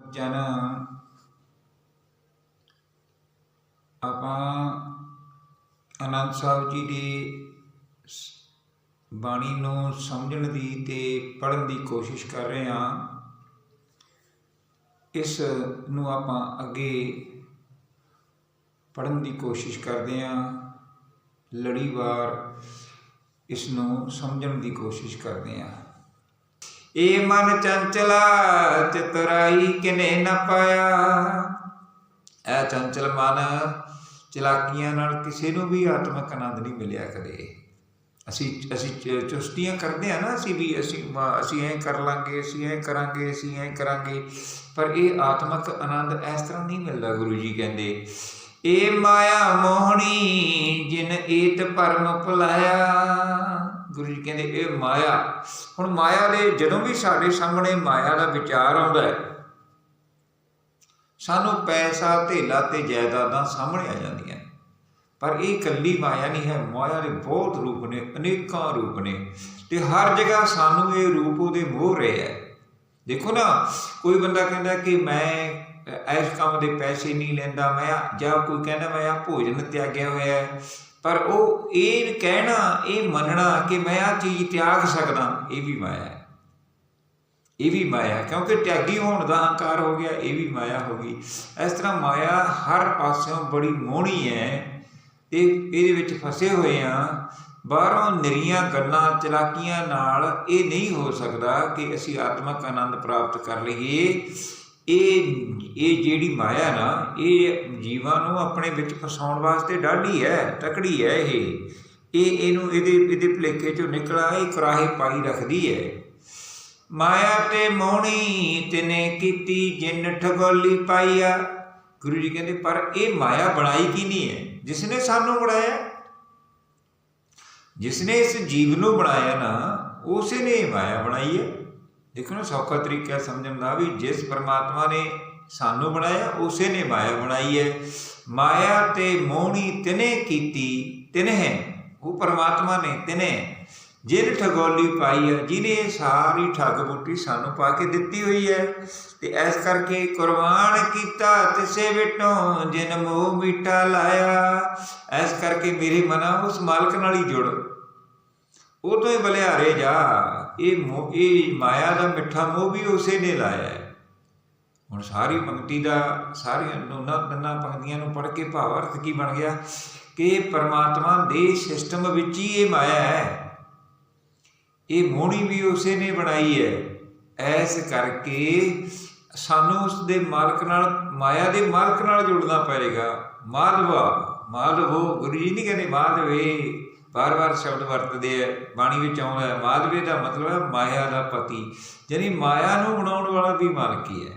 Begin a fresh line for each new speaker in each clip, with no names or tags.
ਜਨ ਆਪਾਂ ਅਨੰਦ ਸਾਹਿਬ ਜੀ ਦੀ ਬਾਣੀ ਨੂੰ ਸਮਝਣ ਦੀ ਤੇ ਪੜ੍ਹਨ ਦੀ ਕੋਸ਼ਿਸ਼ ਕਰ ਰਹੇ ਹਾਂ। ਇਸ ਨੂੰ ਆਪਾਂ ਅੱਗੇ ਪੜ੍ਹਨ ਦੀ ਕੋਸ਼ਿਸ਼ ਕਰਦੇ ਹਾਂ। ਲੜੀਵਾਰ ਇਸ ਨੂੰ ਸਮਝਣ ਦੀ ਕੋਸ਼ਿਸ਼ ਕਰਦੇ ਹਾਂ। ਇਹ ਮਨ ਚੰਚਲਾ, ਚਤੁਰਾਈ ਕਿਨੇ ਨਾ ਪਾਇਆ। ਇਹ ਚੰਚਲ ਮਨ ਚਲਾਕੀਆਂ ਨਾਲ ਕਿਸੇ ਨੂੰ ਵੀ ਆਤਮਿਕ ਆਨੰਦ ਨਹੀਂ ਮਿਲਿਆ ਕਦੇ। ਅਸੀਂ ਅਸੀਂ ਚ- ਚੁਸਤੀਆਂ ਕਰਦੇ ਆ ਨਾ ਅਸੀਂ ਵੀ, ਅਸੀਂ ਅਸੀਂ ਐਂ ਕਰ ਲਾਂਗੇ, ਅਸੀਂ ਐਂ ਕਰਾਂਗੇ, ਅਸੀਂ ਐਂ ਕਰਾਂਗੇ। ਪਰ ਇਹ ਆਤਮਿਕ ਆਨੰਦ ਇਸ ਤਰ੍ਹਾਂ ਨਹੀਂ ਮਿਲਦਾ ਗੁਰੂ ਜੀ ਕਹਿੰਦੇ। ਏ ਮਾਇਆ ਮੋਹਣੀ ਜਿਨ ਏਤ ਪਰਮ ਭੁਲਾਇਆ ਗੁਰੂ ਜੀ ਕਹਿੰਦੇ, ਇਹ ਮਾਇਆ। ਹੁਣ ਮਾਇਆ ਦੇ ਜਦੋਂ ਵੀ ਸਾਡੇ ਸਾਹਮਣੇ ਮਾਇਆ ਦਾ ਵਿਚਾਰ ਆਉਂਦਾ ਹੈ, ਸਾਨੂੰ ਪੈਸਾ, ਧੇਲਾ ਤੇ ਜਾਇਦਾਦਾਂ ਸਾਹਮਣੇ ਆ ਜਾਂਦੀਆਂ ਪਰ ਇਹ ਇਕੱਲੀ ਮਾਇਆ ਨਹੀਂ ਹੈ, ਮਾਇਆ ਦੇ ਬਹੁਤ ਰੂਪ ਨੇ, ਅਨੇਕਾਂ ਰੂਪ ਨੇ ਤੇ ਹਰ ਜਗ੍ਹਾ ਸਾਨੂੰ ਇਹ ਰੂਪ ਉਹਦੇ ਮੋਹ ਰਹੇ ਹੈ। ਦੇਖੋ ਨਾ, ਕੋਈ ਬੰਦਾ ਕਹਿੰਦਾ ਕਿ ਮੈਂ ਇਸ ਕੰਮ ਦੇ ਪੈਸੇ ਨਹੀਂ ਲੈਂਦਾ, ਮੈਂ ਜਾਂ ਕੋਈ ਕਹਿੰਦਾ ਮੈਂ ਆ ਭੋਜਨ ਤਿਆਗਿਆ ਹੋਇਆ ਹੈ ਪਰ ਉਹ ਇਹ ਕਹਿਣਾ, ਇਹ ਮੰਨਣਾ ਕਿ ਮੈਂ ਆ ਚੀਜ਼ ਤਿਆਗ ਸਕਦਾ, ਇਹ ਵੀ ਮਾਇਆ ਹੈ। ਇਹ ਵੀ ਮਾਇਆ ਕਿਉਂਕਿ ਤਿਆਗੀ ਹੋਣ ਦਾ ਹੰਕਾਰ ਹੋ ਗਿਆ, ਇਹ ਵੀ ਮਾਇਆ ਹੋ ਗਈ। ਇਸ ਤਰ੍ਹਾਂ ਮਾਇਆ ਹਰ ਪਾਸਿਓਂ ਬੜੀ ਮੋਹਣੀ ਹੈ ਤੇ ਇਹਦੇ ਵਿੱਚ ਫਸੇ ਹੋਏ ਆ ਬਾਹਰੋਂ ਨਿਰੀਆਂ ਗੱਲਾਂ, ਚਲਾਕੀਆਂ ਨਾਲ ਇਹ ਨਹੀਂ ਹੋ ਸਕਦਾ ਕਿ ਅਸੀਂ ਆਤਮਿਕ ਆਨੰਦ ਪ੍ਰਾਪਤ ਕਰ ਲਈਏ। ਇਹ ਇਹ ਜਿਹੜੀ ਮਾਇਆ ਨਾ, ਇਹ ਜੀਵਾਂ ਨੂੰ ਆਪਣੇ ਵਿੱਚ ਫਸਾਉਣ ਵਾਸਤੇ ਡਾਢੀ ਹੈ, ਤਕੜੀ ਹੈ ਇਹ। ਇਹ ਇਹਨੂੰ ਇਹਦੇ ਇਹਦੇ ਭਲੇਖੇ ਚੋਂ ਨਿਕਲਾ ਇਹ ਕੁਰਾਹੇ ਪਾਈ ਰੱਖਦੀ ਹੈ। ਮਾਇਆ ਤੇ ਮੋਹਣੀ ਤਿਨੇ ਕੀਤੀ, ਜਿੰਨ ਠਗੋਲੀ ਪਾਈਆ। ਗੁਰੂ ਜੀ ਕਹਿੰਦੇ, ਪਰ ਇਹ ਮਾਇਆ ਬਣਾਈ ਕੀ ਨਹੀਂ ਹੈ? ਜਿਸ ਨੇ ਸਾਨੂੰ ਬਣਾਇਆ ਜਿਸ ਨੇ ਇਸ ਜੀਵ ਨੂੰ ਬਣਾਇਆ ਨਾ, ਉਸੇ ਨੇ ਇਹ ਮਾਇਆ ਬਣਾਈ ਹੈ। ਦੇਖੋ ਨਾ, ਸੌਖਾ ਤਰੀਕਾ ਸਮਝਣ ਦਾ ਵੀ ਜਿਸ ਪਰਮਾਤਮਾ ਨੇ ਸਾਨੂੰ ਬਣਾਇਆ, ਉਸੇ ਨੇ ਮਾਇਆ ਬਣਾਈ ਹੈ। ਮਾਇਆ ਤੇ ਮੋਹਣੀ ਤਿਨੇ ਕੀਤੀ, ਤਿਨੇ ਉਹ ਪਰਮਾਤਮਾ ਨੇ ਤਿਨੇ ਜਿਨ ਠਗੋਲੀ ਪਾਈ ਹੈ, ਜਿਹਨੇ ਸਾਰੀ ਠੱਗ ਬੁੱਟੀ ਸਾਨੂੰ ਪਾ ਕੇ ਦਿੱਤੀ ਹੋਈ ਹੈ, ਤੇ ਇਸ ਕਰਕੇ ਕੁਰਬਾਨ ਕੀਤਾ ਤਿਸੇ ਵਿਟੋਂ ਜਿਨ ਮੋਹ ਮਿਟਾ ਲਾਇਆ। ਇਸ ਕਰਕੇ ਮੇਰੇ ਮਨਾ ਉਸ ਮਾਲਕ ਨਾਲ ਹੀ ਜੁੜ। ਉਹ ਤੋਂ ਹੀ ਬਲਿਆਰੇ ਜਾ। ਇਹ ਮੋਹ ਇਹ ਮਾਇਆ ਦਾ ਮਿੱਠਾ ਮੋਹ ਵੀ ਉਸੇ ਨੇ ਲਾਇਆ ਹੈ। ਹੁਣ ਸਾਰੀ ਪੰਕਤੀ ਦਾ, ਸਾਰੀਆਂ ਦੋਨਾਂ ਤਿੰਨਾਂ ਪੰਕਤੀਆਂ ਨੂੰ ਪੜ੍ਹ ਕੇ ਭਾਵ ਅਰਥ ਕੀ ਬਣ ਗਿਆ? ਕਿ ਪਰਮਾਤਮਾ ਦੇ ਸਿਸਟਮ ਵਿੱਚ ਹੀ ਇਹ ਮਾਇਆ ਹੈ। ਇਹ ਮੋਹਣੀ ਵੀ ਉਸੇ ਨੇ ਬਣਾਈ ਹੈ। ਐਸ ਕਰਕੇ ਸਾਨੂੰ ਉਸ ਦੇ ਮਾਲਕ ਨਾਲ, ਮਾਇਆ ਦੇ ਮਾਲਕ ਨਾਲ ਜੁੜਨਾ ਪਏਗਾ। ਮਾਧਵਾ, ਮਾਧਵੋ, ਗੁਰੂ ਜੀ ਨਹੀਂ ਕਹਿੰਦੇ ਮਾਧਵੇ। ਵਾਰ ਵਾਰ ਸ਼ਬਦ ਵਰਤਦੇ ਹੈ ਬਾਣੀ ਵਿੱਚ ਆਉਂਦਾ ਹੈ ਮਾਧਵੇ ਦਾ ਮਤਲਬ ਹੈ ਮਾਇਆ ਦਾ ਪਤੀ, ਯਾਨੀ ਮਾਇਆ ਨੂੰ ਬਣਾਉਣ ਵਾਲਾ ਵੀ ਮਾਲਕ ਹੀ ਹੈ।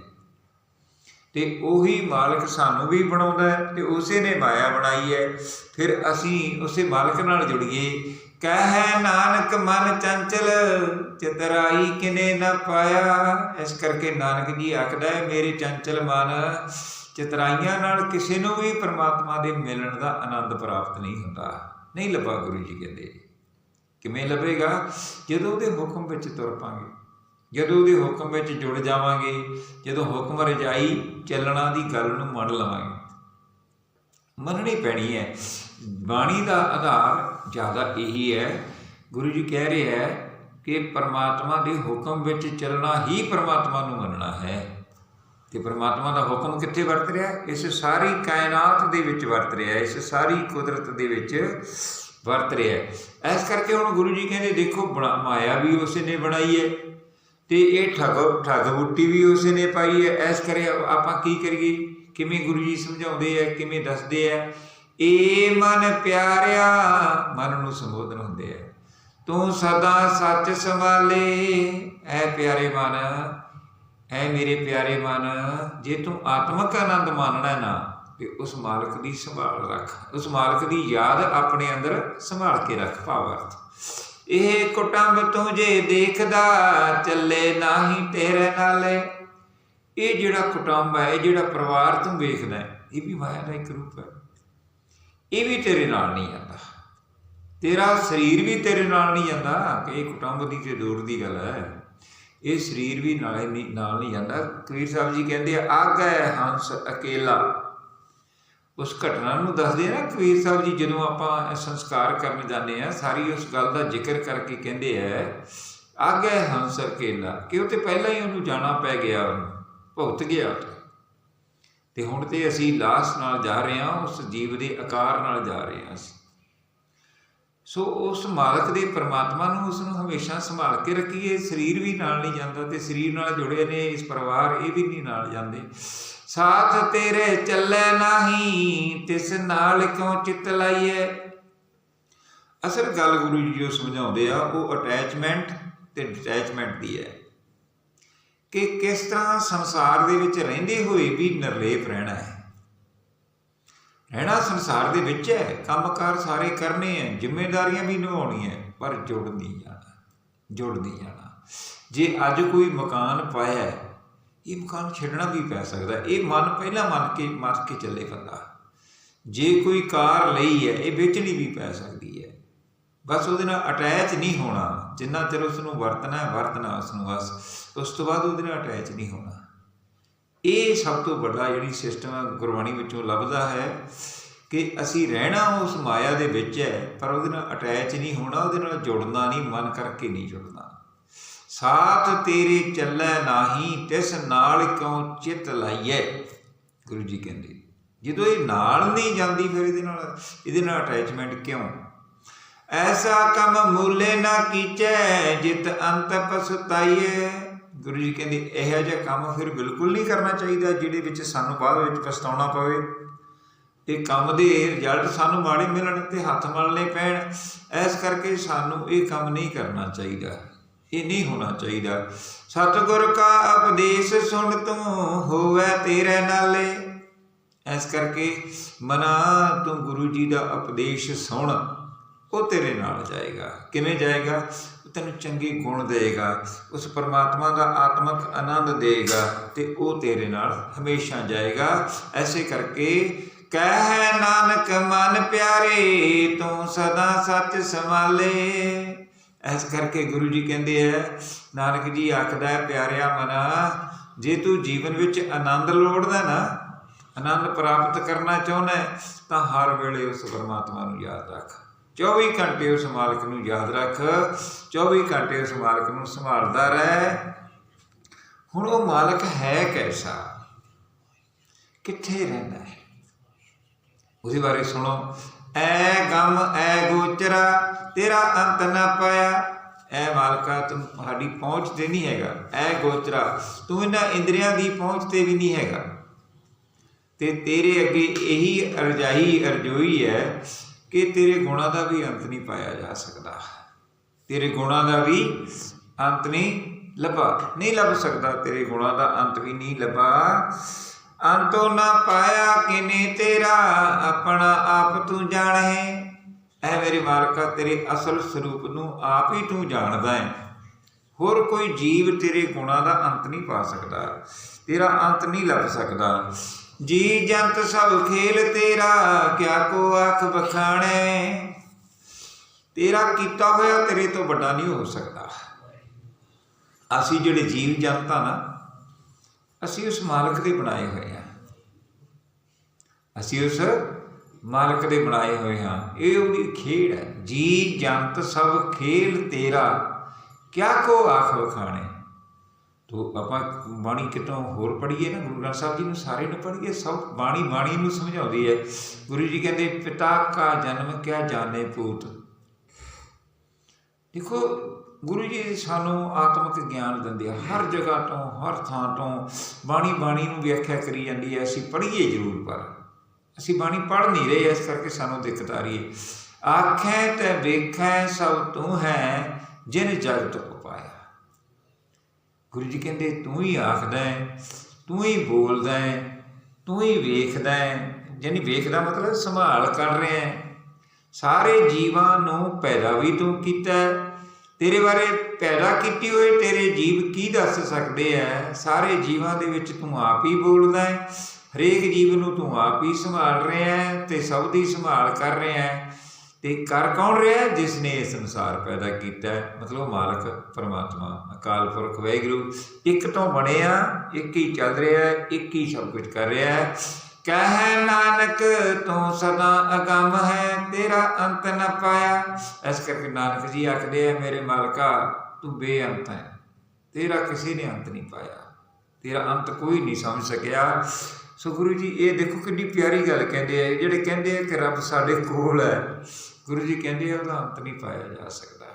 ਤੇ ਉਹੀ ਮਾਲਕ ਸਾਨੂੰ ਵੀ ਬਣਾਉਂਦਾ ਹੈ ਤੇ ਉਸੇ ਨੇ ਮਾਇਆ ਬਣਾਈ ਹੈ। ਫਿਰ ਅਸੀਂ ਉਸੇ ਮਾਲਕ ਨਾਲ ਜੁੜੀਏ। ਕਹਿ ਨਾਨਕ ਮਨ ਚੰਚਲ, ਚਤਰਾਈ ਕਿਨੇ ਨਾ ਪਾਇਆ। ਇਸ ਕਰਕੇ ਨਾਨਕ ਜੀ ਆਖਦਾ ਹੈ, ਮੇਰੇ ਚੰਚਲ ਮਨ, ਚਿਤਰਾਈਆਂ ਨਾਲ ਕਿਸੇ ਨੂੰ ਵੀ ਪ੍ਰਮਾਤਮਾ ਦੇ ਮਿਲਣ ਦਾ ਆਨੰਦ ਪ੍ਰਾਪਤ ਨਹੀਂ ਹੁੰਦਾ। ਨਹੀਂ ਲੱਭਾ ਗੁਰੂ ਜੀ ਕਹਿੰਦੇ ਕਿਵੇਂ ਲੱਭੇਗਾ? ਜਦੋਂ ਉਹਦੇ ਹੁਕਮ ਵਿੱਚ ਤੁਰ ਪਾਂਗੇ ਜਦੋਂ ਉਹਦੇ ਹੁਕਮ ਵਿੱਚ ਜੁੜ ਜਾਵਾਂਗੇ, ਜਦੋਂ ਹੁਕਮ ਰਜਾਈ ਚੱਲਣਾ ਦੀ ਗੱਲ ਨੂੰ ਮੰਨ ਲਵਾਂਗੇ। ਮੰਨਣੀ ਪੈਣੀ ਹੈ। ਬਾਣੀ ਦਾ ਆਧਾਰ ਜ਼ਿਆਦਾ ਇਹੀ ਹੈ। ਗੁਰੂ ਜੀ ਕਹਿ ਰਿਹਾ ਹੈ ਕਿ ਪਰਮਾਤਮਾ ਦੇ ਹੁਕਮ ਵਿੱਚ ਚੱਲਣਾ ਹੀ ਪਰਮਾਤਮਾ ਨੂੰ ਮੰਨਣਾ ਹੈ। ਤੇ ਪਰਮਾਤਮਾ ਦਾ ਹੁਕਮ ਕਿੱਥੇ ਵਰਤ ਰਿਹਾ? ਇਸ ਸਾਰੀ ਕਾਇਨਾਤ ਦੇ ਵਿੱਚ ਵਰਤ ਰਿਹਾ, ਇਸ ਸਾਰੀ ਕੁਦਰਤ ਦੇ ਵਿੱਚ ਵਰਤ ਰਿਹਾ ਇਸ ਕਰਕੇ ਹੁਣ ਗੁਰੂ ਜੀ ਕਹਿੰਦੇ, ਦੇਖੋ, ਬਣਾ- ਮਾਇਆ ਵੀ ਉਸੇ ਨੇ ਬਣਾਈ ਹੈ ਤੇ ਇਹ ਠਗ ਠਗ ਬੁੱਟੀ ਵੀ ਉਸੇ ਨੇ ਪਾਈ ਹੈ। ਇਸ ਕਰੇ ਆਪਾਂ ਕੀ ਕਰੀਏ? ਕਿਵੇਂ ਗੁਰੂ ਜੀ ਸਮਝਾਉਂਦੇ ਆ ਕਿਵੇਂ ਦੱਸਦੇ ਆ ਏ ਮਨ ਪਿਆਰਿਆ, ਮਨ ਨੂੰ ਸੰਬੋਧਨ ਹੁੰਦੇ ਆ ਤੂੰ ਸਦਾ ਸੱਚ ਸੰਭਾਲੇ ਐ ਪਿਆਰੇ ਮਨ ਐ ਮੇਰੇ ਪਿਆਰੇ ਮਨ, ਜੇ ਤੂੰ ਆਤਮਿਕ ਆਨੰਦ ਮਾਨਣਾ ਨਾ, ਤੇ ਉਸ ਮਾਲਕ ਦੀ ਸੰਭਾਲ ਰੱਖ, ਉਸ ਮਾਲਕ ਦੀ ਯਾਦ ਆਪਣੇ ਅੰਦਰ ਸੰਭਾਲ ਕੇ ਰੱਖ ਭਾਵ ਅਰਥ ਇਹ ਕੁਟੰਬ ਤੂੰ ਜੇ ਦੇਖਦਾ, ਚੱਲੇ ਨਾਹੀ ਤੇਰੇ ਨਾਲੇ। ਇਹ ਜਿਹੜਾ ਕੁਟੰਬ ਹੈ, ਇਹ ਜਿਹੜਾ ਪਰਿਵਾਰ ਤੂੰ ਵੇਖਦਾ ਇਹ ਵੀ ਮਾਇਆ ਦਾ ਇੱਕ ਰੂਪ ਹੈ। ਇਹ ਵੀ ਤੇਰੇ ਨਾਲ ਨਹੀਂ ਜਾਂਦਾ। ਤੇਰਾ ਸਰੀਰ ਵੀ ਤੇਰੇ ਨਾਲ ਨਹੀਂ ਜਾਂਦਾ, ਕਿ ਇਹ ਕੁਟੰਬ ਦੀ ਤੇ ਦੂਰ ਦੀ ਗੱਲ ਹੈ। ਇਹ ਸਰੀਰ ਵੀ ਨਾਲੇ ਨਹੀਂ ਨਾਲ ਨਹੀਂ ਜਾਂਦਾ। ਕਬੀਰ ਸਾਹਿਬ ਜੀ ਕਹਿੰਦੇ ਆ ਆਗੈ ਹੰਸ ਅਕੇਲਾ। ਉਸ ਘਟਨਾ ਨੂੰ ਦੱਸਦੇ ਆ ਨਾ ਕਬੀਰ ਸਾਹਿਬ ਜੀ, ਜਦੋਂ ਆਪਾਂ ਸੰਸਕਾਰ ਕਰਨ ਜਾਂਦੇ ਆ, ਸਾਰੀ ਉਸ ਗੱਲ ਦਾ ਜ਼ਿਕਰ ਕਰਕੇ ਕਹਿੰਦੇ ਆ ਆਗੈ ਹੰਸ ਅਕੇਲਾ। ਕਿ ਉਹ ਤੇ ਪਹਿਲਾਂ ਹੀ ਉਹਨੂੰ ਜਾਣਾ ਪੈ ਗਿਆ ਉਹਨੂੰ ਭੁਗਤ ਗਿਆ। ਉੱਥੇ ਤੇ ਹੁਣ ਤੇ ਅਸੀਂ ਲਾਸ਼ ਨਾਲ ਜਾ ਰਹੇ ਹਾਂ, ਉਸ ਜੀਵ ਦੇ ਆਕਾਰ ਨਾਲ ਜਾ ਰਹੇ ਹਾਂ ਅਸੀਂ। ਸੋ ਉਸ ਮਾਲਕ ਦੇ ਪਰਮਾਤਮਾ ਨੂੰ ਉਸ ਨੂੰ ਹਮੇਸ਼ਾ ਸੰਭਾਲ ਕੇ ਰੱਖੀਏ। ਸਰੀਰ ਵੀ ਨਾਲ ਨਹੀਂ ਜਾਂਦਾ ਤੇ ਸਰੀਰ ਨਾਲ ਜੁੜੇ ਨੇ ਇਸ ਪਰਿਵਾਰ ਇਹ ਵੀ ਨਹੀਂ ਨਾਲ ਜਾਂਦੇ। ਸਾਥ ਤੇਰੇ ਚੱਲੇ ਨਹੀਂ, ਤਿਸ ਨਾਲ ਕਿਉਂ ਚਿੱਤ ਲਾਈਏ ਅਸਲ ਗੱਲ ਗੁਰੂ ਜੀ ਜੋ ਸਮਝਾਉਂਦੇ ਆ, ਉਹ ਅਟੈਚਮੈਂਟ ਤੇ ਡਿਟੈਚਮੈਂਟ ਦੀ ਹੈ ਕਿ ਕਿਸ ਤਰ੍ਹਾਂ ਸੰਸਾਰ ਦੇ ਵਿੱਚ ਰਹਿੰਦੇ ਹੋਏ ਵੀ ਨਿਰਲੇਪ ਰਹਿਣਾ ਹੈ ਰਹਿਣਾ ਸੰਸਾਰ ਦੇ ਵਿੱਚ ਹੈ, ਕੰਮਕਾਰ ਸਾਰੇ ਕਰਨੇ ਹੈ, ਜ਼ਿੰਮੇਵਾਰੀਆਂ ਵੀ ਨਿਭਾਉਣੀਆਂ ਪਰ ਜੁੜ ਨਹੀਂ ਜਾਣਾ, ਜੁੜ ਨਹੀਂ ਜਾਣਾ। ਜੇ ਅੱਜ ਕੋਈ ਮਕਾਨ ਪਾਇਆ ਇਹ ਮਕਾਨ ਛੱਡਣਾ ਵੀ ਪੈ ਸਕਦਾ ਇਹ ਮਨ ਪਹਿਲਾਂ ਮੰਨ ਕੇ ਮੰਨ ਕੇ ਚੱਲੇ ਬੰਦਾ। ਜੇ ਕੋਈ ਕਾਰ ਲਈ ਹੈ, ਇਹ ਵੇਚਣੀ ਵੀ ਪੈ ਸਕਦੀ ਹੈ। ਬਸ ਉਹਦੇ ਨਾਲ ਅਟੈਚ ਨਹੀਂ ਹੋਣਾ, ਜਿੰਨਾ ਚਿਰ ਉਸ ਨੂੰ ਵਰਤਣਾ ਹੈ, ਵਰਤਣਾ ਉਸ ਨੂੰ ਬਸ। ਉਸ ਤੋਂ ਬਾਅਦ ਉਹਦੇ ਨਾਲ ਅਟੈਚ ਨਹੀਂ ਹੋਣਾ। ਇਹ ਸਭ ਤੋਂ ਵੱਡਾ ਜਿਹੜੀ ਸਿਸਟਮ ਗੁਰਬਾਣੀ ਵਿੱਚੋਂ ਲੱਭਦਾ ਹੈ ਕਿ ਅਸੀਂ ਰਹਿਣਾ ਉਸ ਮਾਇਆ ਦੇ ਵਿੱਚ ਹੈ, ਪਰ ਉਹਦੇ ਨਾਲ ਅਟੈਚ ਨਹੀਂ ਹੋਣਾ, ਉਹਦੇ ਨਾਲ ਜੁੜਨਾ ਨਹੀਂ, ਮਨ ਕਰਕੇ ਨਹੀਂ ਜੁੜਨਾ। ਸਾਥ ਤੇਰੇ ਚੱਲੈ ਨਾਹੀ, ਤਿਸ ਨਾਲ ਕਿਉਂ ਚਿਤ ਲਾਈਏ ਗੁਰੂ ਜੀ ਕਹਿੰਦੇ, ਜਦੋਂ ਇਹ ਨਾਲ ਨਹੀਂ ਜਾਂਦੀ ਫਿਰ ਇਹਦੇ ਨਾਲ ਇਹਦੇ ਨਾਲ ਅਟੈਚਮੈਂਟ ਕਿਉਂ? ਐਸਾ ਕੰਮ ਮੂਲੇ ਨਾ ਕੀਚੈ, ਜਿਤ ਅੰਤ ਪਸਤਾਈਏ ਗੁਰੂ ਜੀ ਕਹਿੰਦੇ, ਇਹੋ ਜਿਹਾ ਕੰਮ ਫਿਰ ਬਿਲਕੁਲ ਨਹੀਂ ਕਰਨਾ ਚਾਹੀਦਾ ਜਿਹਦੇ ਵਿੱਚ ਸਾਨੂੰ ਬਾਅਦ ਵਿੱਚ ਪਛਤਾਉਣਾ ਪਵੇ। ਇਹ ਕੰਮ ਦੇ ਰਿਜ਼ਲਟ ਸਾਨੂੰ ਮਾੜੇ ਮਿਲਣ ਤੇ ਹੱਥ ਮਲਣੇ ਪੈਣ। ਐਸ ਕਰਕੇ ਸਾਨੂੰ ਇਹ ਕੰਮ ਨਹੀਂ ਕਰਨਾ ਚਾਹੀਦਾ। ਇਹ ਨਹੀਂ ਹੋਣਾ ਚਾਹੀਦਾ। ਸਤਿਗੁਰ ਕਾ ਉਪਦੇਸ਼ ਸੁਣ ਤੂੰ, ਹੋਵੇ ਤੇਰੇ ਨਾਲੇ। ਐਸ ਕਰਕੇ ਮਨਾ ਤੂੰ ਗੁਰੂ ਜੀ ਦਾ ਉਪਦੇਸ਼ ਸੁਣ, ਉਹ ਤੇਰੇ ਨਾਲ ਜਾਏਗਾ। ਕਿਵੇਂ ਜਾਏਗਾ? ਤੈਨੂੰ ਚੰਗੇ ਗੁਣ ਦੇਗਾ, ਉਸ ਪਰਮਾਤਮਾ ਦਾ ਆਤਮਿਕ ਆਨੰਦ ਦੇਗਾ ਤੇ ਉਹ ਤੇਰੇ ਨਾਲ ਹਮੇਸ਼ਾ ਜਾਏਗਾ। ਐਸੇ ਕਰਕੇ ਕਹਿ ਨਾਨਕ, ਮਨ ਪਿਆਰੇ, ਤੂੰ ਸਦਾ ਸੱਚ ਸੰਭਾਲੇ। ਇਸ ਕਰਕੇ ਗੁਰੂ ਜੀ ਕਹਿੰਦੇ ਐ, ਨਾਨਕ ਜੀ ਆਖਦਾ ਹੈ ਪਿਆਰਿਆ ਮਨਾ, ਜੇ ਤੂੰ ਜੀਵਨ ਵਿੱਚ ਆਨੰਦ ਲੋੜਦਾ ਨਾ, ਆਨੰਦ ਪ੍ਰਾਪਤ ਕਰਨਾ ਚਾਹੁੰਦਾ ਤਾਂ ਹਰ ਵੇਲੇ ਉਸ ਪਰਮਾਤਮਾ ਨੂੰ ਯਾਦ ਰੱਖ। 24 ਘੰਟੇ ਉਸ ਮਾਲਕ ਨੂੰ ਯਾਦ ਰੱਖ 24 ਘੰਟੇ ਉਸ ਮਾਲਕ ਨੂੰ ਸੰਭਾਲਦਾ ਰਹਿ। ਹੁਣ ਉਹ ਮਾਲਕ ਹੈ ਕੈਸਾ? ਕਿੱਥੇ ਰਹਿੰਦਾ ਹੈ? ਉਹਦੇ ਬਾਰੇ ਸੁਣੋ। ਐ ਗਮ, ਐ ਗੋਚਰਾ, ਤੇਰਾ ਅੰਤ ਨਾ ਪਾਇਆ। ਐ ਮਾਲਕਾ, ਤੂੰ ਸਾਡੀ ਪਹੁੰਚ ਤੇ ਨਹੀਂ ਹੈਗਾ। ਐ ਗੋਚਰਾ, ਤੂੰ ਇਹਨਾਂ ਇੰਦਰੀਆਂ ਦੀ ਪਹੁੰਚ ਤੇ ਵੀ ਨਹੀਂ ਹੈਗਾ। ਤੇ ਤੇਰੇ ਅੱਗੇ ਇਹੀ ਅਰਜਾਈ ਅਰਜੋਈ ਹੈ ਕਿ ਤੇਰੇ ਗੁਣਾਂ ਦਾ ਵੀ ਅੰਤ ਨਹੀਂ ਪਾਇਆ ਜਾ ਸਕਦਾ। ਤੇਰੇ ਗੁਣਾਂ ਦਾ ਵੀ ਅੰਤ ਨਹੀਂ ਲੱਭਾ। ਨਹੀਂ ਲੱਭ ਸਕਦਾ। ਤੇਰੇ ਗੁਣਾਂ ਦਾ ਅੰਤ ਵੀ ਨਹੀਂ ਲੱਭਾ। ਅੰਤੋਂ ਨਾ ਪਾਇਆ ਕਿਨੇ ਤੇਰਾ? ਆਪਣਾ ਆਪ ਤੂੰ ਜਾਣੇ। ਐ ਮੇਰੇ ਮਾਲਕਾ, ਤੇਰੇ ਅਸਲ ਸਰੂਪ ਨੂੰ ਆਪ ਹੀ ਤੂੰ ਜਾਣਦਾ ਹੈ। ਹੋਰ ਕੋਈ ਜੀਵ ਤੇਰੇ ਗੁਣਾਂ ਦਾ ਅੰਤ ਨਹੀਂ ਪਾ ਸਕਦਾ। ਤੇਰਾ ਅੰਤ ਨਹੀਂ ਲੱਭ ਸਕਦਾ। ਜੀ ਜੰਤ ਸਭ ਖੇਲ ਤੇਰਾ, ਕਿਆ ਕੋ ਆਖ ਬਖਾਣੇ? ਤੇਰਾ ਕੀਤਾ ਹੋਇਆ ਤੇਰੇ ਤੋਂ ਵੱਡਾ ਨਹੀਂ ਹੋ ਸਕਦਾ। ਅਸੀਂ ਜਿਹੜੇ ਜੀਵ ਜੰਤ ਆ ਨਾ, ਅਸੀਂ ਉਸ ਮਾਲਕ ਦੇ ਬਣਾਏ ਹੋਏ ਹਾਂ ਅਸੀਂ ਉਸ ਮਾਲਕ ਦੇ ਬਣਾਏ ਹੋਏ ਹਾਂ। ਇਹ ਉਹਦੀ ਖੇਡ ਹੈ। ਜੀ ਜੰਤ ਸਭ ਖੇਲ ਤੇਰਾ, ਕਿਆ ਕੋ ਆਖ ਵਖਾਣੇ ਤੋ ਆਪਾਂ ਬਾਣੀ ਕਿਤੋਂ ਹੋਰ ਪੜ੍ਹੀਏ ਨਾ, ਗੁਰੂ ਗ੍ਰੰਥ ਸਾਹਿਬ ਜੀ ਨੂੰ ਸਾਰੇ ਨੂੰ ਪੜ੍ਹੀਏ, ਸਭ ਬਾਣੀ ਬਾਣੀ ਨੂੰ ਸਮਝਾਉਂਦੀ ਹੈ। ਗੁਰੂ ਜੀ ਕਹਿੰਦੇ, ਪਿਤਾ ਕਾ ਜਨਮ ਕਿਆ ਜਾਣੇ ਪੂਤ ਦੇਖੋ, ਗੁਰੂ ਜੀ ਸਾਨੂੰ ਆਤਮਿਕ ਗਿਆਨ ਦਿੰਦੇ ਆ, ਹਰ ਜਗ੍ਹਾ ਤੋਂ, ਹਰ ਥਾਂ ਤੋਂ ਬਾਣੀ ਬਾਣੀ ਨੂੰ ਵਿਆਖਿਆ ਕਰੀ ਜਾਂਦੀ ਹੈ। ਅਸੀਂ ਪੜ੍ਹੀਏ ਜ਼ਰੂਰ ਪਰ ਅਸੀਂ ਬਾਣੀ ਪੜ੍ਹ ਨਹੀਂ ਰਹੇ, ਇਸ ਕਰਕੇ ਸਾਨੂੰ ਦਿੱਕਤ ਆ ਰਹੀ ਹੈ। ਆਖੈ ਤੇ ਵੇਖੈ ਸਭ ਤੂੰ ਹੈ, ਜਿਨ ਜਗਤ ਉਪਾਇਆ ਗੁਰੂ ਜੀ ਕਹਿੰਦੇ, ਤੂੰ ਹੀ ਆਖਦਾ ਹੈ, ਤੂੰ ਹੀ ਬੋਲਦਾ ਹੈ, ਤੂੰ ਹੀ ਵੇਖਦਾ ਹੈ। ਯਾਨੀ ਵੇਖਦਾ ਮਤਲਬ ਸੰਭਾਲ ਕਰ ਰਿਹਾ ਹੈ। ਸਾਰੇ ਜੀਵਾਂ ਨੂੰ ਪੈਦਾ ਵੀ ਤੂੰ ਕੀਤਾ ਤੇਰੇ ਬਾਰੇ ਪੈਦਾ ਕੀਤੀ ਹੋਏ ਤੇਰੇ ਜੀਵ ਕੀ ਦੱਸ ਸਕਦੇ ਐ ਸਾਰੇ ਜੀਵਾਂ ਦੇ ਵਿੱਚ ਤੂੰ ਆਪ ਹੀ ਬੋਲਦਾ ਹੈ। ਹਰੇਕ ਜੀਵ ਨੂੰ ਤੂੰ ਆਪ ਹੀ ਸੰਭਾਲ ਰਿਹਾ ਹੈ ਤੇ ਸਭ ਦੀ ਸੰਭਾਲ ਕਰ ਰਿਹਾ ਹੈ। ਤੇ ਕਰ ਕੌਣ ਰਿਹਾ ਹੈ? ਜਿਸ ਨੇ ਇਹ ਸੰਸਾਰ ਪੈਦਾ ਕੀਤਾ ਮਤਲਬ ਮਾਲਕ, ਪਰਮਾਤਮਾ, ਅਕਾਲ ਪੁਰਖ, ਵਾਹਿਗੁਰੂ, ਇੱਕ ਤੋਂ ਬਣਿਆ, ਇੱਕ ਹੀ ਚੱਲ ਰਿਹਾ ਹੈ, ਇੱਕ ਹੀ ਸਭ ਕੁਝ ਕਰ ਰਿਹਾ ਹੈ। ਕਹਿ ਨਾਨਕ, ਤੂੰ ਸਦਾ ਅਗੰਮ ਹੈ, ਤੇਰਾ ਅੰਤ ਨ ਪਾਇਆ। ਇਸ ਕਰਕੇ ਨਾਨਕ ਜੀ ਆਖਦੇ ਆ, ਮੇਰੇ ਮਾਲਕਾ, ਤੂੰ ਬੇਅੰਤ ਹੈ। ਤੇਰਾ ਕਿਸੇ ਨੇ ਅੰਤ ਨਹੀਂ ਪਾਇਆ। ਤੇਰਾ ਅੰਤ ਕੋਈ ਨਹੀਂ ਸਮਝ ਸਕਿਆ। ਸੋ ਗੁਰੂ ਜੀ, ਇਹ ਦੇਖੋ ਕਿੰਨੀ ਪਿਆਰੀ ਗੱਲ ਕਹਿੰਦੇ ਆ। ਜਿਹੜੇ ਕਹਿੰਦੇ ਆ ਕਿ ਰੱਬ ਸਾਡੇ ਕੋਲ ਹੈ। ਗੁਰੂ ਜੀ ਕਹਿੰਦੇ ਆ, ਉਹਦਾ ਅੰਤ ਨਹੀਂ ਪਾਇਆ ਜਾ ਸਕਦਾ।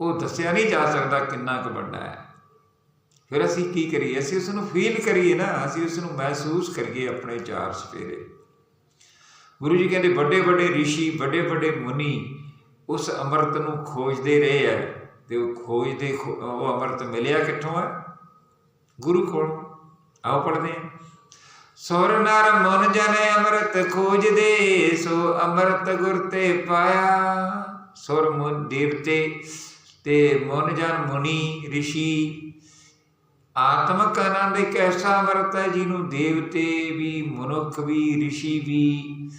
ਉਹ ਦੱਸਿਆ ਨਹੀਂ ਜਾ ਸਕਦਾ ਕਿੰਨਾ ਕੁ ਵੱਡਾ ਹੈ। ਫਿਰ ਅਸੀਂ ਕੀ ਕਰੀਏ? ਅਸੀਂ ਉਸ ਨੂੰ ਫੀਲ ਕਰੀਏ ਨਾ, ਅਸੀਂ ਉਸ ਨੂੰ ਮਹਿਸੂਸ ਕਰੀਏ ਆਪਣੇ ਚਾਰ ਸਪੇਰੇ ਗੁਰੂ ਜੀ ਕਹਿੰਦੇ ਵੱਡੇ ਵੱਡੇ ઋષਿ ਵੱਡੇ ਵੱਡੇ ਮੁਨੀ ਉਸ ਅੰਮ੍ਰਿਤ ਨੂੰ ਖੋਜਦੇ ਰਹੇ ਹੈ ਤੇ ਉਹ ਖੋਜਦੇ ਖੋ- ਉਹ ਅੰਮ੍ਰਿਤ ਮਿਲਿਆ ਕਿੱਥੋਂ ਹੈ? ਗੁਰੂ ਕੋਲ। ਆਓ ਪੜਦੇ ਹਾਂ। ਸੁਰ ਨਰ ਮਨ ਜਨ ਅੰਮ੍ਰਿਤ ਖੋਜਦੇ ਸੋ ਅੰਮ੍ਰਿਤ ਗੁਰ ਤੇ ਪਾਇਆ ਸੁਰ ਮਨ ਦੇਵਤੇ ਤੇ ਮਨ ਜਨ ਮੁਨੀ ઋષਿ ਆਤਮਕ ਆਨੰਦ ਇੱਕ ਐਸਾ ਅੰਮ੍ਰਿਤ ਹੈ ਜਿਹਨੂੰ ਦੇਵਤੇ ਵੀ ਮਨੁੱਖ ਵੀ ઋષਿ ਵੀ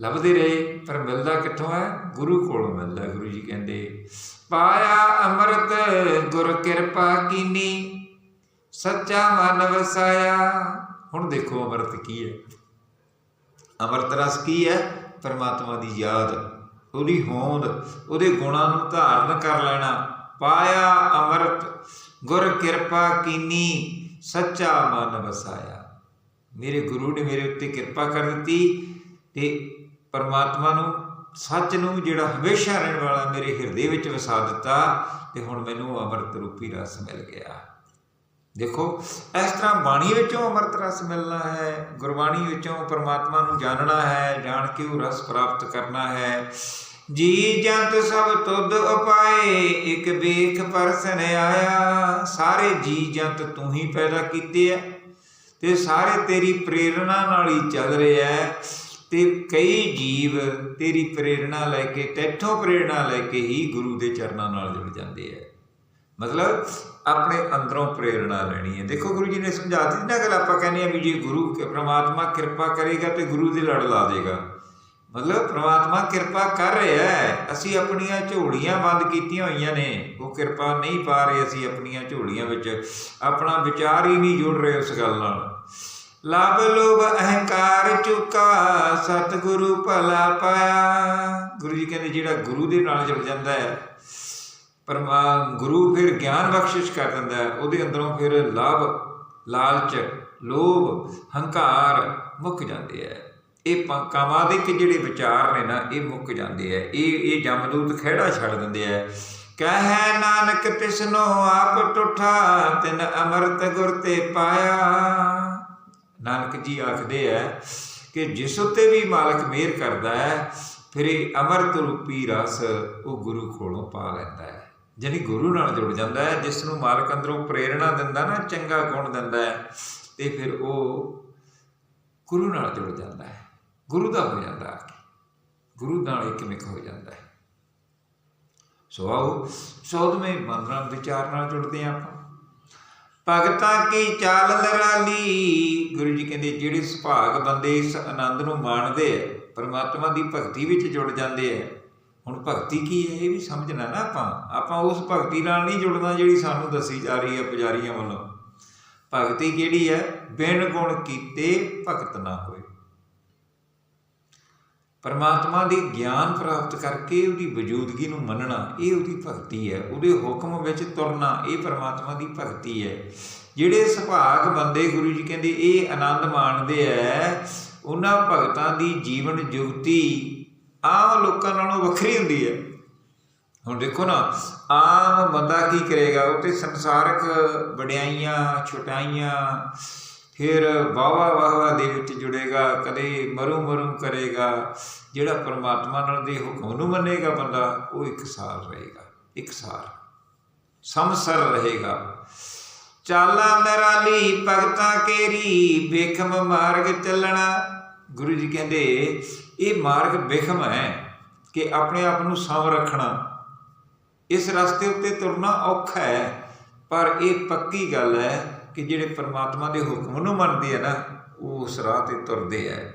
ਲੱਭਦੇ ਰਹੇ ਪਰ ਮਿਲਦਾ ਕਿੱਥੋਂ ਹੈ ਗੁਰੂ ਕੋਲੋਂ ਮਿਲਦਾ ਹੈ। ਗੁਰੂ ਜੀ ਕਹਿੰਦੇ ਪਾਇਆ ਅੰਮ੍ਰਿਤ ਗੁਰ ਕਿਰਪਾ ਕੀਨੀ ਸੱਚਾ ਮਨ ਵਸਾਇਆ ਹੁਣ ਦੇਖੋ ਅੰਮ੍ਰਿਤ ਕੀ ਹੈ। ਅੰਮ੍ਰਿਤ ਰਸ ਕੀ ਹੈ? ਪਰਮਾਤਮਾ ਦੀ ਯਾਦ, ਉਹਦੀ ਹੋਂਦ, ਉਹਦੇ ਗੁਣਾਂ ਨੂੰ ਧਾਰਨ ਕਰ ਲੈਣਾ। ਪਾਇਆ ਅੰਮ੍ਰਿਤ, ਗੁਰ ਕਿਰਪਾ ਕੀਨੀ, ਸੱਚਾ ਮਨ ਵਸਾਇਆ। ਮੇਰੇ ਗੁਰੂ ਨੇ ਮੇਰੇ ਉੱਤੇ ਕਿਰਪਾ ਕਰ ਦਿੱਤੀ ਤੇ ਪਰਮਾਤਮਾ ਨੂੰ, ਸੱਚ ਨੂੰ ਜਿਹੜਾ ਹਮੇਸ਼ਾ ਰਹਿਣ ਵਾਲਾ ਮੇਰੇ ਹਿਰਦੇ ਵਿੱਚ ਵਸਾ ਦਿੱਤਾ ਤੇ ਹੁਣ ਮੈਨੂੰ ਉਹ ਅੰਮ੍ਰਿਤ ਰੂਪੀ ਰਸ ਮਿਲ ਗਿਆ। ਦੇਖੋ, ਇਸ ਤਰ੍ਹਾਂ ਬਾਣੀ ਵਿੱਚੋਂ ਅੰਮ੍ਰਿਤ ਰਸ ਮਿਲਣਾ ਹੈ, ਗੁਰਬਾਣੀ ਵਿੱਚੋਂ ਪਰਮਾਤਮਾ ਨੂੰ ਜਾਣਨਾ ਹੈ, ਜਾਣ ਕੇ ਉਹ ਰਸ ਪ੍ਰਾਪਤ ਕਰਨਾ ਹੈ। ਜੀ ਜੰਤ ਸਭ ਤੁਧ ਉਪਾਏ, ਇੱਕ ਵੇਖ ਪਰਸਨ ਆਇਆ। ਸਾਰੇ ਜੀ ਜੰਤ ਤੂੰ ਹੀ ਪੈਦਾ ਕੀਤੇ ਐ ਤੇ ਸਾਰੇ ਤੇਰੀ ਪ੍ਰੇਰਣਾ ਨਾਲ ਹੀ ਚੱਲ ਰਿਹਾ ਹੈ ਤੇ ਕਈ ਜੀਵ ਤੇਰੀ ਪ੍ਰੇਰਣਾ ਲੈ ਕੇ ਤੇਥੋਂ ਪ੍ਰੇਰਣਾ ਲੈ ਕੇ ਹੀ ਗੁਰੂ ਦੇ ਚਰਨਾਂ ਨਾਲ ਜੁੜ ਜਾਂਦੇ ਐ। ਮਤਲਬ ਆਪਣੇ ਅੰਦਰੋਂ ਪ੍ਰੇਰਣਾ ਲੈਣੀ ਹੈ। ਦੇਖੋ ਗੁਰੂ ਜੀ ਨੇ ਸਮਝਾਤੀ ਨਾ ਗੱਲ ਆਪਾਂ ਕਹਿੰਦੇ ਆ ਵੀ ਜੇ ਗੁਰੂ ਕਿ ਪ੍ਰਮਾਤਮਾ ਕਿਰਪਾ ਕਰੇਗਾ ਤੇ ਗੁਰੂ ਦੀ ਲੜ ਲਾ ਦੇਗਾ। ਮਤਲਬ ਪ੍ਰਮਾਤਮਾ ਕਿਰਪਾ ਕਰ ਰਿਹਾ ਹੈ। ਅਸੀਂ ਆਪਣੀਆਂ ਝੋਲੀਆਂ ਬੰਦ ਕੀਤੀਆਂ ਹੋਈਆਂ ਨੇ। ਉਹ ਕਿਰਪਾ ਨਹੀਂ ਪਾ ਰਹੇ ਅਸੀਂ ਆਪਣੀਆਂ ਝੋਲੀਆਂ ਵਿੱਚ। ਆਪਣਾ ਵਿਚਾਰ ਹੀ ਨਹੀਂ ਜੁੜ ਰਹੇ ਉਸ ਗੱਲ ਨਾਲ। ਲਬ ਲੋਭ ਅਹੰਕਾਰ ਚੁਕਾ, ਸਤਿਗੁਰੂ ਭਲਾ ਪਾਇਆ। ਗੁਰੂ ਜੀ ਕਹਿੰਦੇ ਜਿਹੜਾ ਗੁਰੂ ਦੇ ਨਾਲ ਜੁੜ ਜਾਂਦਾ ਹੈ ਪਰਮਾ ਗੁਰੂ ਫਿਰ ਗਿਆਨ ਬਖਸ਼ਿਸ਼ ਕਰ ਦਿੰਦਾ ਹੈ, ਉਹਦੇ ਅੰਦਰੋਂ ਫਿਰ ਲਾਭ, ਲਾਲਚ, ਲੋਭ, ਹੰਕਾਰ ਮੁੱਕ ਜਾਂਦੇ ਆ ਇਹ ਪ- ਕਾਮਾਦਿਕ ਜਿਹੜੇ ਵਿਚਾਰ ਨੇ ਨਾ, ਇਹ ਮੁੱਕ ਜਾਂਦੇ ਆ ਇਹ ਇਹ ਜਮਦੂਤ ਖਿਹੜਾ ਛੱਡ ਦਿੰਦੇ ਆ ਕਹੈ ਨਾਨਕ ਤਿਸਨੋ ਆਪ ਟੁੱਠਾ, ਤਿਨ ਅਮਰਤ ਗੁਰ ਤੇ ਪਾਇਆ। ਨਾਨਕ ਜੀ ਆਖਦੇ ਆ ਕਿ ਜਿਸ ਉਤੇ ਵੀ ਮਾਲਕ ਮਿਹਰ ਕਰਦਾ ਹੈ, ਫਿਰ ਇਹ ਅਮਰਤ ਰੂਪੀ ਰਸ ਉਹ ਗੁਰੂ ਕੋਲੋਂ ਪਾ ਲੈਂਦਾ ਹੈ। ਜਾਣੀ ਗੁਰੂ ਨਾਲ ਜੁੜ ਜਾਂਦਾ ਹੈ ਜਿਸ ਨੂੰ ਮਾਲਕ ਅੰਦਰੋਂ ਪ੍ਰੇਰਣਾ ਦਿੰਦਾ ਨਾ, ਚੰਗਾ ਗੁਣ ਦਿੰਦਾ ਹੈ, ਤੇ ਫਿਰ ਉਹ ਗੁਰੂ ਨਾਲ ਜੁੜ ਜਾਂਦਾ ਹੈ। ਗੁਰੂ ਦਾ ਹੋ ਜਾਂਦਾ ਹੈ ਗੁਰੂ ਨਾਲ ਇੱਕ ਮਿਕ ਹੋ ਜਾਂਦਾ ਹੈ। ਸੋ ਆਓ ਸੋਧਵੇਂ ਮੰਦਰਾਂ ਵਿਚਾਰ ਨਾਲ ਜੁੜਦੇ ਹਾਂ ਆਪਾਂ। ਭਗਤਾਂ ਕੀ ਚਾਲ ਲਰਾਲੀ ਗੁਰੂ ਜੀ ਕਹਿੰਦੇ, ਜਿਹੜੇ ਸੁਭਾਗ ਬੰਦੇ ਇਸ ਆਨੰਦ ਨੂੰ ਮਾਣਦੇ ਆ, ਪਰਮਾਤਮਾ ਦੀ ਭਗਤੀ ਵਿੱਚ ਜੁੜ ਜਾਂਦੇ ਆ। ਹੁਣ ਭਗਤੀ ਕੀ ਹੈ? ਇਹ ਵੀ ਸਮਝਣਾ ਨਾ ਆਪਾਂ। ਆਪਾਂ ਉਸ ਭਗਤੀ ਨਾਲ ਨਹੀਂ ਜੁੜਨਾ ਜਿਹੜੀ ਸਾਨੂੰ ਦੱਸੀ ਜਾ ਰਹੀ ਹੈ ਪੁਜਾਰੀਆਂ ਵੱਲੋਂ। ਭਗਤੀ ਕਿਹੜੀ ਹੈ? ਬਿਨ ਗੁਣ ਕੀਤੇ ਭਗਤ ਨਾ ਹੋਏ। ਪਰਮਾਤਮਾ ਦੀ ਗਿਆਨ ਪ੍ਰਾਪਤ ਕਰਕੇ ਉਹਦੀ ਵਜੂਦਗੀ ਨੂੰ ਮੰਨਣਾ, ਇਹ ਉਹਦੀ ਭਗਤੀ ਹੈ। ਉਹਦੇ ਹੁਕਮ ਵਿੱਚ ਤੁਰਨਾ, ਇਹ ਪਰਮਾਤਮਾ ਦੀ ਭਗਤੀ ਹੈ। ਜਿਹੜੇ ਸੁਭਾਗ ਬੰਦੇ ਗੁਰੂ ਜੀ ਕਹਿੰਦੇ, ਇਹ ਆਨੰਦ ਮਾਣਦੇ ਐ, ਉਹਨਾਂ ਭਗਤਾਂ ਦੀ ਜੀਵਨ ਜੁਗਤੀ ਆਮ ਲੋਕਾਂ ਨਾਲੋਂ ਵੱਖਰੀ ਹੁੰਦੀ ਹੈ। ਹੁਣ ਦੇਖੋ ਨਾ ਆਮ ਬੰਦਾ ਕੀ ਕਰੇਗਾ? ਉਹ ਤੇ ਸੰਸਾਰਕ ਵਡਿਆਈਆਂ, ਛੁਟਾਈਆਂ, ਫਿਰ ਵਾਵਾ ਵਾਵਾ ਦੇ ਵਿੱਚ ਜੁੜੇਗਾ, ਕਦੇ ਮਰੂ ਮਰੂ ਕਰੇਗਾ। ਜਿਹੜਾ ਪਰਮਾਤਮਾ ਨਾਲ ਦੇ ਹੁਕਮ ਨੂੰ ਮੰਨੇਗਾ ਬੰਦਾ, ਉਹ ਇੱਕ ਸਾਲ ਰਹੇਗਾ, ਇੱਕ ਸਾਲ ਸਮਸਰ ਰਹੇਗਾ। ਚਾਲਾ ਨਰਾਲੀ, ਭਗਤਾ ਕੇਰੀ, ਵੇਖਮ ਮਾਰਗ ਚੱਲਣਾ। ਗੁਰੂ ਜੀ ਕਹਿੰਦੇ ਇਹ ਮਾਰਗ ਬਿਖਮ ਹੈ ਕਿ ਆਪਣੇ ਆਪ ਨੂੰ ਸਮ ਰੱਖਣਾ। ਇਸ ਰਸਤੇ ਉੱਤੇ ਤੁਰਨਾ ਔਖਾ ਹੈ, ਪਰ ਇਹ ਪੱਕੀ ਗੱਲ ਹੈ ਕਿ ਜਿਹੜੇ ਪਰਮਾਤਮਾ ਦੇ ਹੁਕਮ ਨੂੰ ਮੰਨਦੇ ਆ ਨਾ, ਉਹ ਉਸ ਰਾਹ ਤੇ ਤੁਰਦੇ ਆ।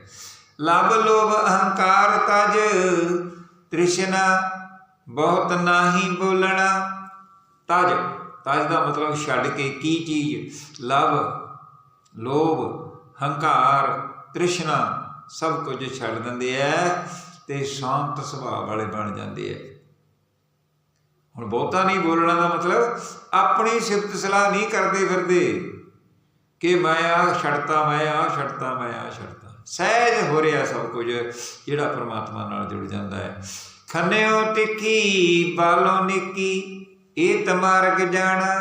ਲਬ ਲੋਭ ਅਹੰਕਾਰ ਤਜ, ਤ੍ਰਿਸ਼ਨਾ ਬਹੁਤ ਨਾਹੀ ਬੋਲਣਾ। ਤਜ ਤਜ ਦਾ ਮਤਲਬ ਛੱਡ ਕੇ ਕੀ ਚੀਜ਼? ਲਵ ਲੋਭ, ਹੰਕਾਰ, ਤ੍ਰਿਸ਼ਨਾ। ਸਭ ਕੁਝ ਛੱਡ ਦਿੰਦੇ ਐ ਤੇ ਸ਼ਾਂਤ ਸੁਭਾਅ ਵਾਲੇ ਬਣ ਜਾਂਦੇ ਐ ਹੁਣ ਬਹੁਤਾ ਨਹੀਂ ਬੋਲਣਾ ਦਾ ਮਤਲਬ, ਆਪਣੀ ਸਿਫਤ ਸਲਾਹ ਨਹੀਂ ਕਰਦੇ ਫਿਰਦੇ ਕਿ ਮੈਂ ਆ ਛੱਡਤਾ, ਮੈਂ ਆ ਛੱਡਤਾ, ਮੈਂ ਆ ਛੱਡਤਾ। ਸਹਿਜ ਹੋ ਰਿਹਾ ਸਭ ਕੁਝ, ਜਿਹੜਾ ਪ੍ਰਮਾਤਮਾ ਨਾਲ ਜੁੜ ਜਾਂਦਾ ਹੈ। ਖੰਨਿਓ ਟਿੱਕੀ, ਬਾਲੋ ਨਿੱਕੀ ਇਹ ਤਮਾਰਗ ਜਾਣਾ।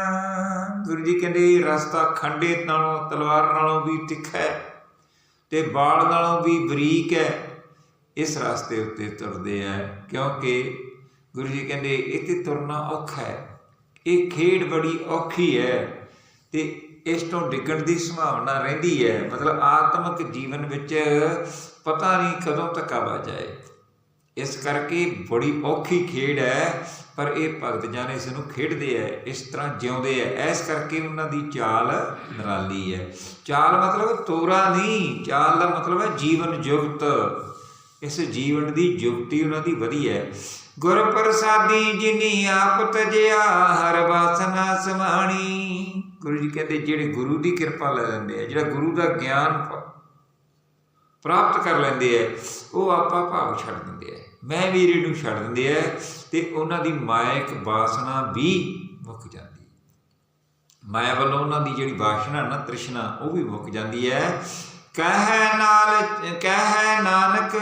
ਗੁਰੂ ਜੀ ਕਹਿੰਦੇ, ਰਸਤਾ ਖੰਡੇ ਨਾਲੋਂ, ਤਲਵਾਰ ਨਾਲੋਂ ਵੀ ਤਿੱਖਾ ਹੈ। ਤੇ ਬਾਲ ਨਾਲੋਂ ਵੀ ਬਰੀਕ ਹੈ। ਇਸ ਰਸਤੇ ਉੱਤੇ ਤੁਰਦੇ ਆ, ਕਿਉਂਕਿ ਗੁਰੂ ਜੀ ਕਹਿੰਦੇ, ਇੱਥੇ ਤੁਰਨਾ ਔਖਾ ਹੈ। ਇਹ ਖੇਡ ਬੜੀ ਔਖੀ ਹੈ ਤੇ ਇਸ ਤੋਂ ਡਿੱਗਣ ਦੀ ਸੰਭਾਵਨਾ ਰਹਿੰਦੀ ਹੈ। ਮਤਲਬ ਆਤਮਿਕ ਜੀਵਨ ਵਿੱਚ ਪਤਾ ਨਹੀਂ ਕਦੋਂ ਤੱਕ ਆ ਜਾਏ। ਇਸ ਕਰਕੇ ਬੜੀ ਔਖੀ ਖੇਡ ਹੈ, ਪਰ ਇਹ ਭਗਤ ਜਨ ਇਸ ਨੂੰ ਖੇਡਦੇ ਐ ਇਸ ਤਰ੍ਹਾਂ ਜਿਉਂਦੇ ਐ ਇਸ ਕਰਕੇ ਉਹਨਾਂ ਦੀ ਚਾਲ ਨਿਰਾਲੀ ਹੈ। ਚਾਲ ਮਤਲਬ ਤੋਰਾ ਨਹੀਂ, ਚਾਲ ਦਾ ਮਤਲਬ ਹੈ ਜੀਵਨ ਜੁਗਤ। ਇਸ ਜੀਵਨ ਦੀ ਜੁਗਤੀ ਉਹਨਾਂ ਦੀ ਵਧੀਆ ਹੈ। ਗੁਰ ਪ੍ਰਸਾਦੀ ਜਿਨੀ ਆਪ ਤਜਿਆ, ਹਰ ਵਾਸਨਾ ਸਮਾਣੀ। ਗੁਰੂ ਜੀ ਕਹਿੰਦੇ, ਜਿਹੜੇ ਗੁਰੂ ਦੀ ਕਿਰਪਾ ਲੈ ਲੈਂਦੇ ਆ, ਜਿਹੜਾ ਗੁਰੂ ਦਾ ਗਿਆਨ ਪ੍ਰਾਪਤ ਕਰ ਲੈਂਦੇ ਆ ਉਹ ਆਪਾ ਭਾਵ ਛੱਡ ਦਿੰਦੇ ਆ ਮੈਂ ਵੀਰੇ ਨੂੰ ਛੱਡ ਦਿੰਦੇ ਆ ਤੇ ਉਹਨਾਂ ਦੀ ਮਾਇਕ ਵਾਸਨਾ ਵੀ ਮੁੱਕ ਜਾਂਦੀ ਮਾਇਆ ਵੱਲੋਂ ਉਹਨਾਂ ਦੀ ਜਿਹੜੀ ਵਾਸਨਾ ਨਾ, ਤ੍ਰਿਸ਼ਨਾ, ਉਹ ਵੀ ਮੁੱਕ ਜਾਂਦੀ ਹੈ ਕਹਿ ਨਾਲ, ਕਹਿ ਨਾਨਕ,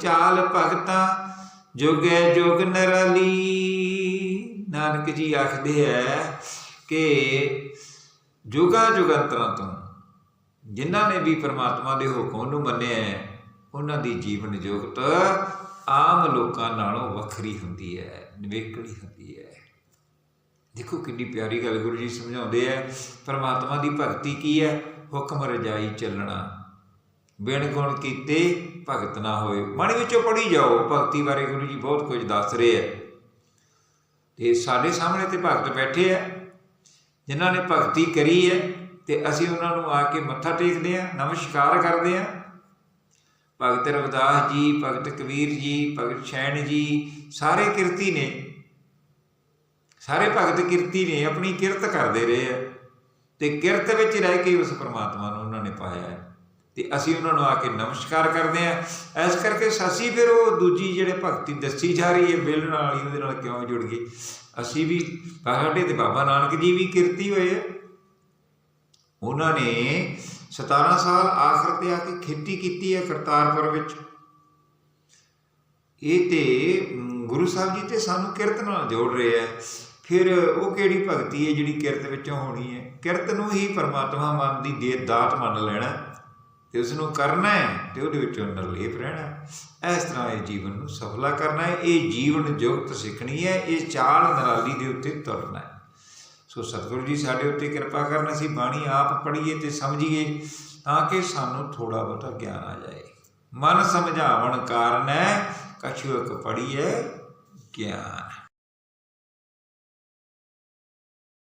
ਚਾਲ ਭਗਤਾਂ, ਜੁਗੇ ਜੁਗ ਨਰਲੀ। ਨਾਨਕ ਜੀ ਆਖਦੇ ਹੈ ਕਿ ਜੁਗਾ ਜੁਗੰਤਰਾਂ ਤੋਂ ਜਿਨ੍ਹਾਂ ਨੇ ਵੀ ਪ੍ਰਮਾਤਮਾ ਦੇ ਹੁਕਮ ਨੂੰ ਮੰਨਿਆ ਹੈ, ਉਹਨਾਂ ਦੀ ਜੀਵਨ ਜੋਗਤ ਆਮ ਲੋਕਾਂ ਨਾਲੋਂ ਵੱਖਰੀ ਹੁੰਦੀ ਹੈ ਨਿਵੇਕੜੀ ਹੁੰਦੀ ਹੈ। ਦੇਖੋ ਕਿੰਨੀ ਪਿਆਰੀ ਗੱਲ ਗੁਰੂ ਜੀ ਸਮਝਾਉਂਦੇ ਆ ਪ੍ਰਮਾਤਮਾ ਦੀ ਭਗਤੀ ਕੀ ਹੈ? ਹੁਕਮ ਰਜਾਈ ਚੱਲਣਾ। ਬਿਨ ਗੁਣ ਕੀਤੇ ਭਗਤ ਨਾ ਹੋਏ। ਮਨ ਵਿੱਚੋਂ ਪੜੀ ਜਾਓ ਭਗਤੀ ਬਾਰੇ ਗੁਰੂ ਜੀ ਬਹੁਤ ਕੁਝ ਦੱਸ ਰਹੇ ਆ। ਤੇ ਸਾਡੇ ਸਾਹਮਣੇ ਤੇ ਭਗਤ ਬੈਠੇ ਆ ਜਿਨ੍ਹਾਂ ਨੇ ਭਗਤੀ ਕਰੀ ਹੈ ਤੇ ਅਸੀਂ ਉਹਨਾਂ ਨੂੰ ਆ ਕੇ ਮੱਥਾ ਟੇਕਦੇ ਆ ਨਮਸਕਾਰ ਕਰਦੇ ਆ ਭਗਤ ਰਵਿਦਾਸ ਜੀ, ਭਗਤ ਕਬੀਰ ਜੀ, ਭਗਤ ਸ਼ੈਣ ਜੀ, ਸਾਰੇ ਕਿਰਤੀ ਨੇ। ਸਾਰੇ ਭਗਤ ਕਿਰਤੀ ਨੇ, ਆਪਣੀ ਕਿਰਤ ਕਰਦੇ ਰਹੇ ਆ। ਤੇ ਕਿਰਤ ਵਿੱਚ ਰਹਿ ਕੇ ਉਸ ਪਰਮਾਤਮਾ ਨੂੰ ਉਹਨਾਂ ਨੇ ਪਾਇਆ ਹੈ। ਤੇ ਅਸੀਂ ਉਹਨਾਂ ਨੂੰ ਆ ਕੇ ਨਮਸਕਾਰ ਕਰਦੇ ਆ ਇਸ ਕਰਕੇ ਸਾਸੀ ਫਿਰ ਉਹ ਦੂਜੀ ਜਿਹੜੇ ਭਗਤੀ ਦੱਸੀ ਜਾ ਰਹੀ ਹੈ ਬਿਲਣ ਵਾਲੀ ਉਹਦੇ ਨਾਲ ਕਿਉਂ ਜੁੜ ਗਈ ਅਸੀਂ ਵੀ ਸਾਡੇ ਤੇ ਬਾਬਾ ਨਾਨਕ ਜੀ ਵੀ ਕਿਰਤੀ ਹੋਏ ਆ। ਉਹਨਾਂ ਨੇ 17 ਸਾਲ ਆਖਰ ਤੇ ਆ ਕੇ ਖੇਤੀ ਕੀਤੀ ਹੈ ਕਰਤਾਰਪੁਰ ਵਿੱਚ। ਇਹ ਤੇ ਗੁਰੂ ਸਾਹਿਬ ਜੀ ਤੇ ਸਾਨੂੰ ਕਿਰਤ ਨਾਲ ਜੋੜ ਰਹੇ ਹੈ। ਫਿਰ ਉਹ ਕਿਹੜੀ ਭਗਤੀ ਹੈ ਜਿਹੜੀ ਕਿਰਤ ਵਿੱਚੋਂ ਹੋਣੀ ਹੈ? ਕਿਰਤ ਨੂੰ ਹੀ ਪਰਮਾਤਮਾ ਮਨ ਦੀ ਦੇ ਦਾਤ ਮੰਨ ਲੈਣਾ ਤੇ ਉਸ ਨੂੰ ਕਰਨਾ ਹੈ ਤੇ ਉਹਦੇ ਵਿੱਚੋਂ ਨਿਰਲੇਪ ਰਹਿਣਾ ਇਸ ਤਰ੍ਹਾਂ ਇਹ ਜੀਵਨ ਨੂੰ ਸਫਲਾ ਕਰਨਾ ਹੈ। ਇਹ ਜੀਵਨ ਜੁਗਤ ਸਿੱਖਣੀ ਹੈ। ਇਹ ਚਾਲ ਨਿਰਾਲੀ ਦੇ ਉੱਤੇ ਤੁਰਨਾ ਹੈ। ਸੋ ਸਤਿਗੁਰੂ ਜੀ, ਸਾਡੇ ਉੱਤੇ ਕਿਰਪਾ ਕਰਨ, ਅਸੀਂ ਬਾਣੀ ਆਪ ਪੜ੍ਹੀਏ ਤੇ ਸਮਝੀਏ ਤਾਂ ਕਿ ਸਾਨੂੰ ਥੋੜਾ ਬਹੁਤਾ ਗਿਆਨ ਆ ਜਾਏ। ਮਨ ਸਮਝਾਵਣ ਕਾਰਨ ਹੈ ਕਛੁਕ ਪੜੀਏ ਗਿਆਨ।